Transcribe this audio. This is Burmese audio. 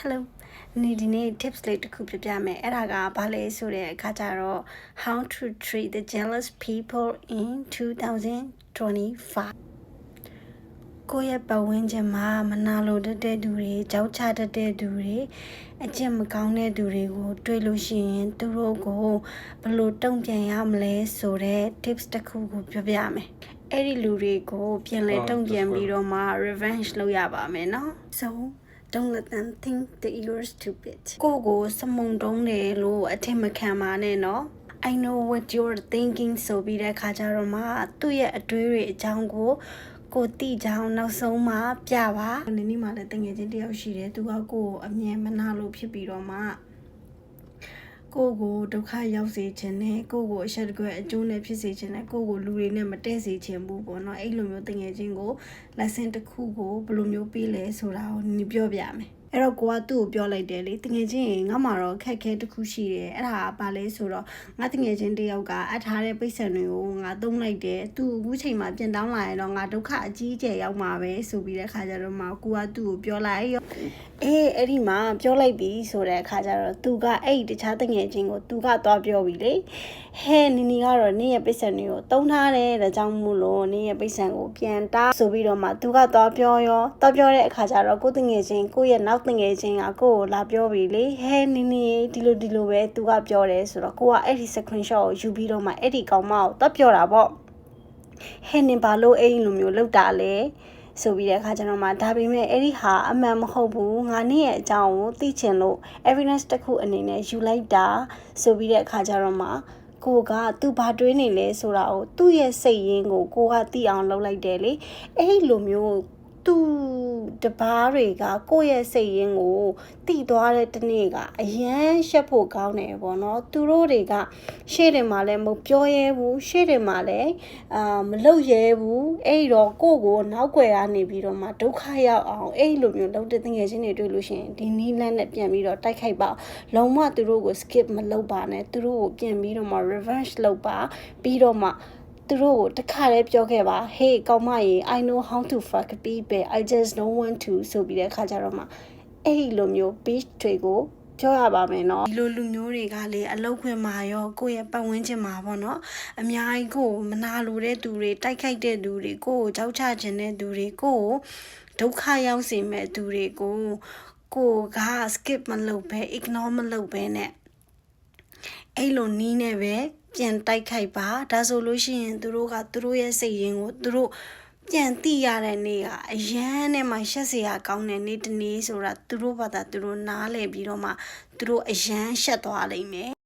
Hello ဒီဒီနေ့ tips လေးတစ်ခုပြပြမယ်အဲ့ဒါကဘာလဲဆိုတဲ့အခါကျတော့ how to treat the jealous people in 2025ကိုယ့်ရဲ့ပတ်ဝန်းကျင်မှာမနာလိုတတ်တဲ့သူတွေကြောက်ချတတ်တဲ့သူတွေအကျင့်မကောင်းတဲ့သူတွေကို တွေ့လို့ရှိရင်သူတို့ကိုဘယ်လိုတုံ့ပြန်ရမလဲဆိုတဲ့ tips တစ်ခုကိုပြောပြမယ်အဲ့ဒီလူတွေကိုပြန်လဲတုံ့ပြန်ပြီးတော့မှ revenge လုပ်ရပါမယ်เนาะ so Don't let them think that you're stupid ကိုကိုစမုံတုံးတယ်လို့အထင်မခံပါနဲ့နော် I know what you're thinking ဆိုပြီးတဲ့အခါကျတော့မှသူ့ရဲ့အတွေးတွေအကြောင်းကိုကိုတိကြောင်နောက်ဆုံးမှပြပါနင်းနီမှာလည်းတငယ်ချင်းတယောက်ရှိတယ်သူကကိုကိုအမြင်မနာလို့ဖြစ်ပြီးတော့မှ ကိုကိုဒုက္ခရောက်စေခြင်းနဲ့ကိုကိုအဆက်တကွယ်အကျိုးနဲ့ဖြစ်စေခြင်းနဲ့ကိုကိုလူတွေနဲ့မတည့်စေခြင်းဘူးပေါ့နော်အဲ့လိုမျိုးတငယ်ချင်းကို lesson တစ်ခုကိုဘယ်လိုမျိုးပေးလဲဆိုတာကိုနင်ပြောပြမယ် အဲ့တော့ကိုကသူ့ကိုပြောလိုက်တယ်လေတငယ်ချင်းရင်ငါမှတော့ခက်ခဲတစ်ခုရှိတယ်အဲ့ဒါကဘာလဲဆိုတော့ငါတငယ်ချင်းတယောက်ကအပ်ထားတဲ့ပိတ်စံတွေကိုငါသုံးလိုက်တယ်သူအခုချိန်မှာပြန်တောင်းလာရင်တော့ငါဒုက္ခအကြီးအကျယ်ရောက်မှာပဲဆိုပြီးတဲ့ခါကျတော့မှကိုကသူ့ကိုပြောလိုက်ရောအေးအဲ့ဒီမှာပြောလိုက်ပြီဆိုတဲ့အခါကျတော့သူကအဲ့ဒီတခြားတငယ်ချင်းကိုသူကသွားပြောပြီလေဟဲနီနီကတော့နင်းရဲ့ပိတ်စံတွေကိုတုံးထားတယ်ဒါကြောင့်မို့လို့နင်းရဲ့ပိတ်စံကိုပြန်တားဆိုပြီးတော့မှသူကသွားပြောရောသွားပြောတဲ့အခါကျတော့ကိုတငယ်ချင်းကိုရဲ့နောက်တငယ်ချင်းကကိုကိုလာပြောပြီလေဟဲနီနီဒီလိုဒီလိုပဲသူကပြောတယ်ဆိုတော့ကိုကအဲ့ဒီ screenshot ကိုယူပြီးတော့မှအဲ့ဒီကောင်မကိုသွားပြောတာပေါ့ဟဲနင်ဘာလို့အဲ့ဒီလိုမျိုးလောက်တာလဲဆိုပြီးတဲ့အခါကျတော့မှဒါပေမဲ့အဲ့ဒီဟာအမှန်မဟုတ်ဘူးငါနဲ့ရဲ့အကြောင်းကိုသိချင်လို့ evidence တစ်ခုအနေနဲ့ယူလိုက်တာဆိုပြီးတဲ့အခါကျတော့မှကိုကသူဘာတွေးနေလဲဆိုတာကိုသူ့ရဲ့စိတ်ရင်းကိုကိုကသိအောင်လုပ်လိုက်တယ်လေအဲ့ဒီလိုမျိုး သူတပားတွေကကိုယ့်ရဲ့စိတ်ရင်းကိုတိသွားတဲ့တနေ့ကအရန်ရှက်ဖို့ကောင်းတယ်ပေါ့နော်သူတို့တွေကရှေ့တယ်မှာလည်းမပြောရဲဘူးရှေ့တယ်မှာလည်းအာမလုပ်ရဲဘူးအဲ့တော့ကိုယ့်ကိုနောက်ွယ်ကနေပြီးတော့မှဒုက္ခရောက်အောင်အဲ့လိုမျိုးလုပ်တဲ့တငယ်ချင်းတွေတွေ့လို့ရှိရင်ဒီနီးလန်းနဲ့ပြန်ပြီးတော့တိုက်ခိုက်ပါလုံးဝသူတို့ကို skip မလုပ်ပါနဲ့သူတို့ကိုပြန်ပြီးတော့မှ revenge လုပ်ပါပြီးတော့မှ သူတို့ကိုတခါလေးပြောခဲ့ပါ hey ကောင်မရေ I know how to fuck people I just don't want to ဆိုပြီးတဲ့အခါကျတော့မှအဲ့ဒီလိုမျိုး page တွေကိုပြောရပါမယ်เนาะဒီလိုလူမျိုးတွေကလေအလောက်ခွင့်မှာရောကိုယ့်ရဲ့ပတ်ဝန်းကျင်မှာပေါ့เนาะအများကြီးကိုယ်မနာလိုတဲ့သူတွေတိုက်ခိုက်တဲ့သူတွေကိုယ်ကိုကြောက်ချခြင်းတဲ့သူတွေကိုယ်ဒုက္ခရောက်စေမဲ့သူတွေကိုကိုက skip မလုပ်ဘဲ ignore မလုပ်ဘဲနဲ့အဲ့လိုနီးနေပဲ ပြန်တိုက်ခိုက်ပါဒါဆိုလို့ရှိရင်သူတို့ကသူတို့ရဲ့စိတ်ရင်းကိုသူတို့ပြန်သိရတဲ့နေ့ကအရန်နဲ့မှရှက်စရာကောင်းတဲ့နေ့တစ်နေ့ဆိုတာသူတို့ဘာသာသူတို့နားလည်ပြီးတော့မှသူတို့အရန်ရှက်သွားလိမ့်မယ်